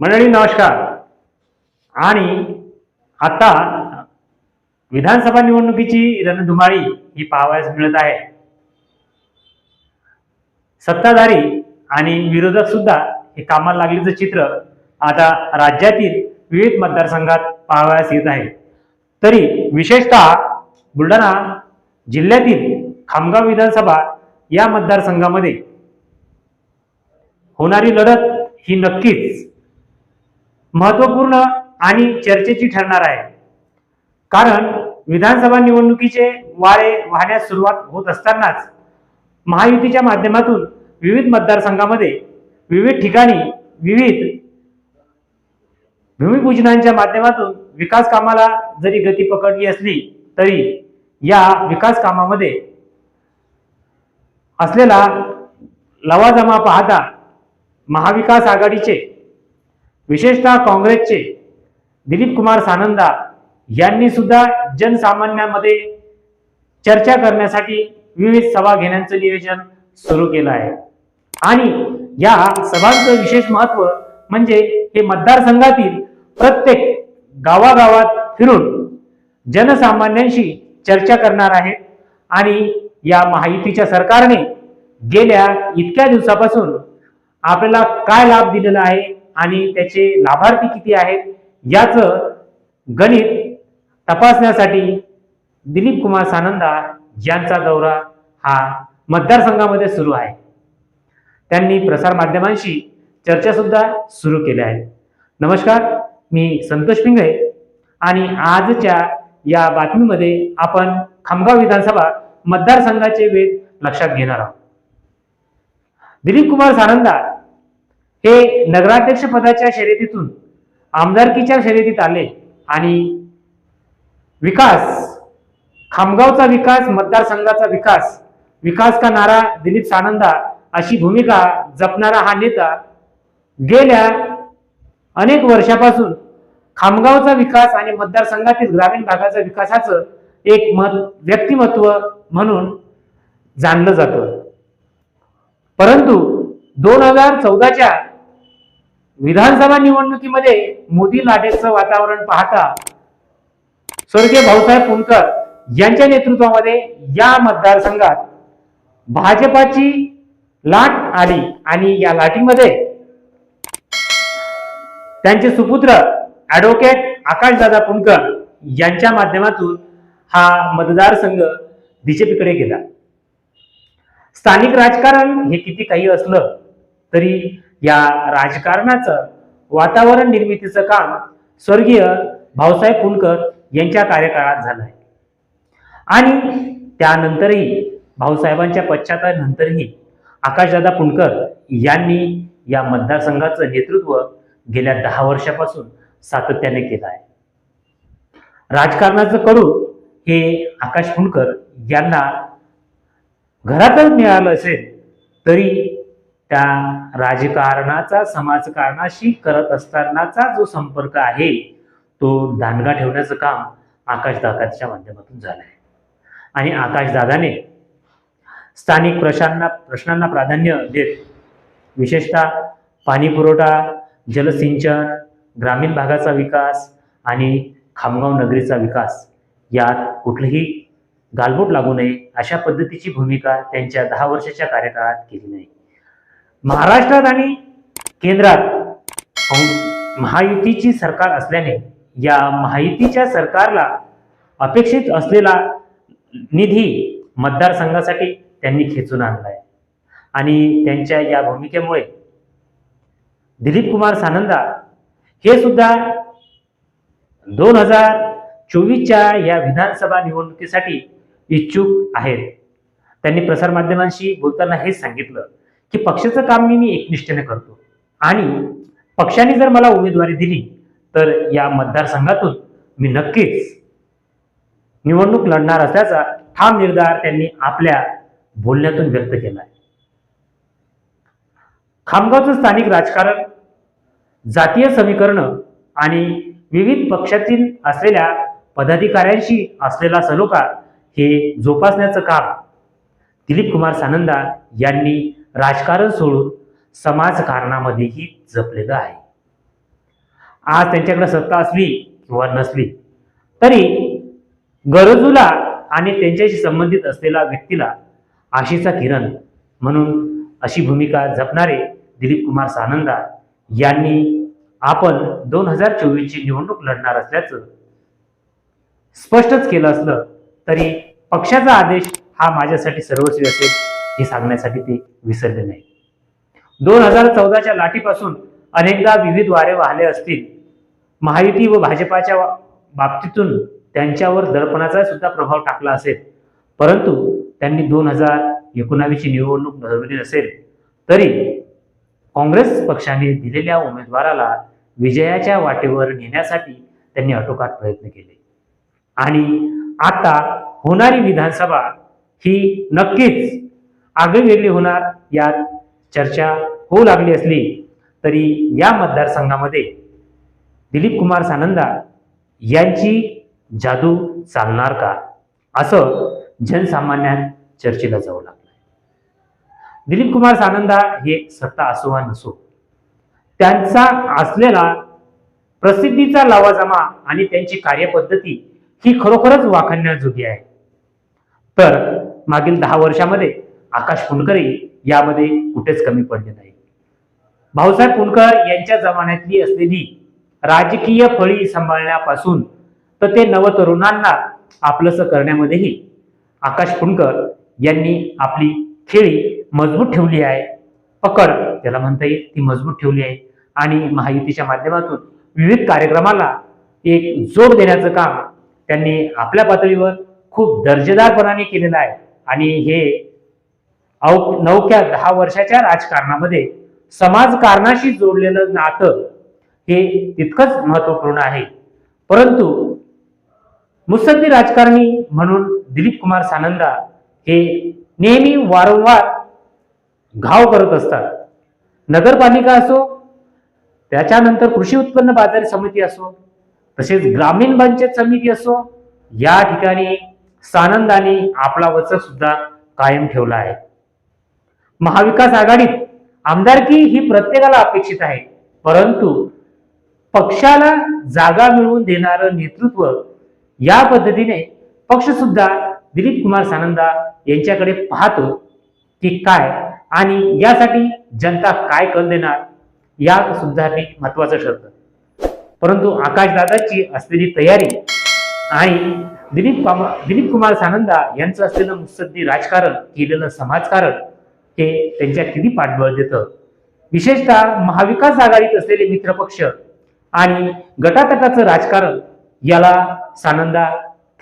मंडळी नमस्कार. आणि आता विधानसभा निवडणुकीची रणधुमाळी ही पाहावयास मिळत आहे. सत्ताधारी आणि विरोधक सुद्धा हे कामाला लागल्याचं चित्र आता राज्यातील विविध मतदारसंघात पाहावयास येत आहे. तरी विशेषतः बुलढाणा जिल्ह्यातील खामगाव विधानसभा या मतदारसंघामध्ये होणारी लढत ही नक्कीच महत्त्वपूर्ण आणि चर्चेची ठरणार आहे. कारण विधानसभा निवडणुकीचे वाळे वाहण्यास सुरुवात होत असतानाच महायुतीच्या माध्यमातून विविध मतदारसंघामध्ये विविध ठिकाणी विविध भूमिपूजनांच्या माध्यमातून विकास कामाला जरी गती पकडली असली तरी या विकास कामामध्ये असलेला लवाजमा पाहता महाविकास आघाडीचे विशेषतः काँग्रेसचे दिलीप कुमार सानंदा यांनी सुद्धा जनसामान्यांमध्ये चर्चा करण्यासाठी विविध सभा घेण्याचं नियोजन सुरू केलं आहे. आणि या सभांचं विशेष महत्त्व म्हणजे हे मतदारसंघातील प्रत्येक गावागावात फिरून जनसामान्यांशी चर्चा करणार आहेत आणि या महायुतीच्या सरकारने गेल्या इतक्या दिवसापासून आपल्याला काय लाभ दिलेला आहे आणि त्याचे लाभार्थी किती आहेत याचं गणित तपासण्यासाठी दिलीप कुमार सानंदा यांचा दौरा हा मतदारसंघामध्ये सुरू आहे. त्यांनी प्रसार माध्यमांशी चर्चा सुद्धा सुरू केल्या आहेत. नमस्कार मी संतोष पिंगळे आणि आजच्या या बातमीमध्ये आपण खामगाव विधानसभा मतदारसंघाचे वेध लक्षात घेणार आहोत. दिलीप कुमार सानंदा हे नगराध्यक्ष पदाच्या शर्यतीतून आमदारकीच्या शर्यतीत आले आणि विकास खामगावचा विकास मतदारसंघाचा विकास विकास का नारा दिलीप सानंदा अशी भूमिका जपणारा हा नेता गेल्या अनेक वर्षापासून खामगावचा विकास आणि मतदारसंघातील ग्रामीण भागाच्या विकासाचं एक मत व्यक्तिमत्व म्हणून जाणलं जातं. परंतु दोन हजार चौदाच्या विधानसभा निवडणुकीमध्ये मोदी लाटेचं वातावरण पाहता स्वर्गीय भाऊसाहेब पुणकर यांच्या नेतृत्वामध्ये या मतदारसंघात भाजपाची लाट आली आणि या लाटीमध्ये त्यांचे सुपुत्र ऍडव्होकेट आकाशदादा पुणकर यांच्या माध्यमातून हा मतदारसंघ बीजेपीकडे गेला. स्थानिक राजकारण हे किती काही असलं तरी या राजकारणाचं वातावरण निर्मितीचं काम स्वर्गीय भाऊसाहेब फुलकर यांच्या कार्यकाळात झालं आहे आणि त्यानंतरही भाऊसाहेबांच्या पश्चातानंतरही आकाशदादा पुणकर यांनी या मतदारसंघाचं नेतृत्व गेल्या दहा वर्षापासून सातत्याने केलं आहे. राजकारणाचं कडू हे आकाश पुणकर यांना घरातच मिळालं असेल तरी त्या राजकारणाचा समाजकारणाशी करत असतानाचा जो संपर्क आहे तो दांडगा ठेवण्याचं काम आकाशदादाच्या माध्यमातून झालं आहे आणि आकाशदादाने स्थानिक प्रशांना प्रश्नांना प्राधान्य देत विशेषतः पाणी पुरवठा जलसिंचन ग्रामीण भागाचा विकास आणि खामगाव नगरीचा विकास यात कुठलीही गालबोट लागू नये अशा पद्धतीची भूमिका त्यांच्या दहा वर्षाच्या कार्यकाळात केली नाही. महाराष्ट्रात आणि केंद्रात महायुतीची सरकार असल्याने या महायुतीच्या सरकारला अपेक्षित असलेला निधी मतदारसंघासाठी त्यांनी खेचून आणलाय. आणि त्यांच्या या भूमिकेमुळे दिलीप कुमार सानंदा हे सुद्धा दोन हजार चोवीसच्या या विधानसभा निवडणुकीसाठी इच्छुक आहेत. त्यांनी प्रसारमाध्यमांशी बोलताना हेच सांगितलं. की पक्षाचं काम मी मी एकनिष्ठेने करतो. आणि पक्षाने जर मला उमेदवारी दिली तर या मतदारसंघातून मी नक्कीच निवडणूक लढणार असल्याचा ठाम निर्धार त्यांनी आपल्या बोलण्यातून व्यक्त केला आहे. खामगावचं स्थानिक राजकारण जातीय समीकरण आणि विविध पक्षातील असलेल्या पदाधिकाऱ्यांशी असलेला सलोखा हे जोपासण्याचं काम दिलीप कुमार सानंदा यांनी राजकारण सोडून समाजकारणामध्येही जपलेलं आहे. आज त्यांच्याकडे सत्ता असली किंवा नसली तरी गरजूला आणि त्यांच्याशी संबंधित असलेल्या व्यक्तीला आशेचा किरण म्हणून अशी भूमिका जपणारे दिलीप कुमार सानंदा यांनी आपण दोन हजार चोवीसची निवडणूक लढणार असल्याचं स्पष्टच केलं असलं तरी पक्षाचा आदेश हा माझ्यासाठी सर्वस्वी असेल. हे सांगण्यासाठी ते विसरले नाही. दोन हजार चौदाच्या लाटीपासून अनेकदा विविध वारे वाहले असतील. महायुती व भाजपाच्या बाबतीतून त्यांच्यावर दडपणाचा सुद्धा प्रभाव टाकला असेल. परंतु त्यांनी दोन हजार एकोणावीसची निवडणूक लढवली नसेल तरी काँग्रेस पक्षाने दिलेल्या उमेदवाराला विजयाच्या वाटेवर नेण्यासाठी त्यांनी आटोकाट प्रयत्न केले. आणि आता होणारी विधानसभा ही नक्कीच आगळीवेगळी होणार यात चर्चा होऊ लागली असली तरी या मतदारसंघामध्ये दिलीप कुमार सानंदा यांची जादू चालणार का? असं जनसामान्यात चर्चेला जाऊ लागलं दिलीप कुमार सानंदा हे सत्ता असो वा नसो त्यांचा असलेला प्रसिद्धीचा लवाजमा आणि त्यांची कार्यपद्धती ही खरोखरच वाखाणण्याजोगी आहे. तर मागील दहा वर्षामध्ये आकाश पुणकरही यामध्ये कुठेच कमी पडले नाही. भाऊसाहेब कुंडकर यांच्या जमान्यातली असलेली राजकीय फळी सांभाळण्यापासून तर ते नवतरुणांना आपलंसं करण्यामध्येही आकाश कुंडकर यांनी आपली खेळी मजबूत ठेवली आहे. पकड त्याला म्हणता येईल ती मजबूत ठेवली आहे. आणि महायुतीच्या माध्यमातून विविध कार्यक्रमाला एक जोड देण्याचं काम त्यांनी आपल्या पातळीवर खूप दर्जेदारपणाने केलेलं आहे. आणि हे नवक्या दहा वर्षाच्या राजकारणामध्ये समाजकारणाशी जोडलेलं नातं हे तितकंच महत्त्वपूर्ण आहे. परंतु मुत्सद्दी राजकारणी म्हणून दिलीप कुमार सानंदा हे नेहमी वारंवार घाव करत असतात. नगरपालिका असो त्याच्यानंतर कृषी उत्पन्न बाजार समिती असो तसेच ग्रामीण पंचायत समिती असो या ठिकाणी सानंदाने आपला वचक सुद्धा कायम ठेवला आहे. महाविकास आघाडीत आमदारकी ही प्रत्येकाला अपेक्षित आहे. परंतु पक्षाला जागा मिळवून देणारं नेतृत्व या पद्धतीने पक्ष सुद्धा दिलीप कुमार सानंदा यांच्याकडे पाहतो की काय आणि यासाठी जनता काय कल देणार या सुद्धा हे महत्वाचं ठरतं. परंतु आकाशदादाची असलेली तयारी आणि दिलीप कुमार दिलीप कुमार सानंदा यांचं असलेलं मुत्सद्दी राजकारण केलेलं समाजकारण हे त्यांच्या किती पाठबळ देतं? विशेषतः महाविकास आघाडीत असलेले मित्रपक्ष आणि गटातटाचं राजकारण याला सानंदा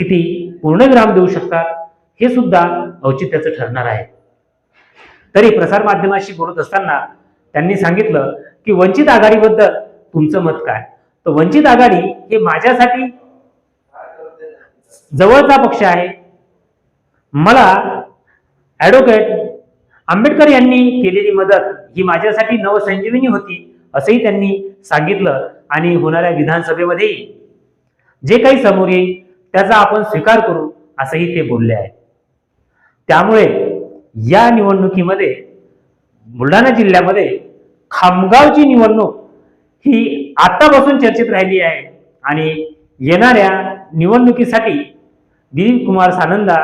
किती पूर्णविराम देऊ शकतात हे सुद्धा औचित्याचं ठरणार आहे. तरी प्रसारमाध्यमाशी बोलत असताना त्यांनी सांगितलं की वंचित आघाडीबद्दल तुमचं मत काय? तर वंचित आघाडी हे माझ्यासाठी जवळचा पक्ष आहे. मला ॲडव्होकेट आंबेडकर यांनी केलेली मदत ही माझ्यासाठी नवसंजीवनी होती असंही त्यांनी सांगितलं आणि होणाऱ्या विधानसभेमध्येही जे काही समोर येईल त्याचा आपण स्वीकार करू असंही ते बोलले आहे. त्यामुळे या निवडणुकीमध्ये बुलढाणा जिल्ह्यामध्ये खामगावची निवडणूक ही आतापासून चर्चेत राहिली आहे आणि येणाऱ्या निवडणुकीसाठी दिलीप कुमार सानंदा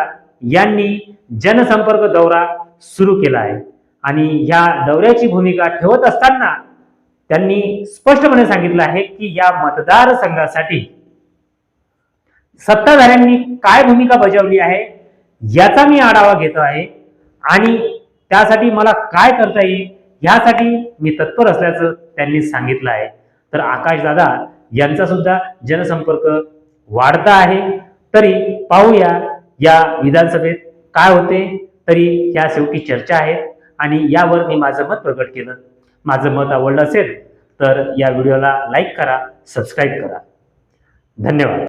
यांनी जनसंपर्क दौरा सुरू केला आहे. आणि या दौऱ्याची भूमिका ठेवत असताना त्यांनी स्पष्टपणे सांगितलं आहे की या मतदारसंघासाठी सत्ताधाऱ्यांनी काय भूमिका बजावली आहे याचा मी आढावा घेतो आहे आणि त्यासाठी मला काय करता येईल यासाठी मी तत्पर असल्याचं त्यांनी सांगितलं आहे. तर आकाशदादा यांचा सुद्धा जनसंपर्क वाढता आहे. तरी पाहूया या विधानसभेत काय होते तरी या शेवटी चर्चा आहेत आणि यावर मी माझं मत प्रकट केलं. माझं मत आवडलं असेल तर या व्हिडिओला लाईक करा सबस्क्राईब करा. धन्यवाद.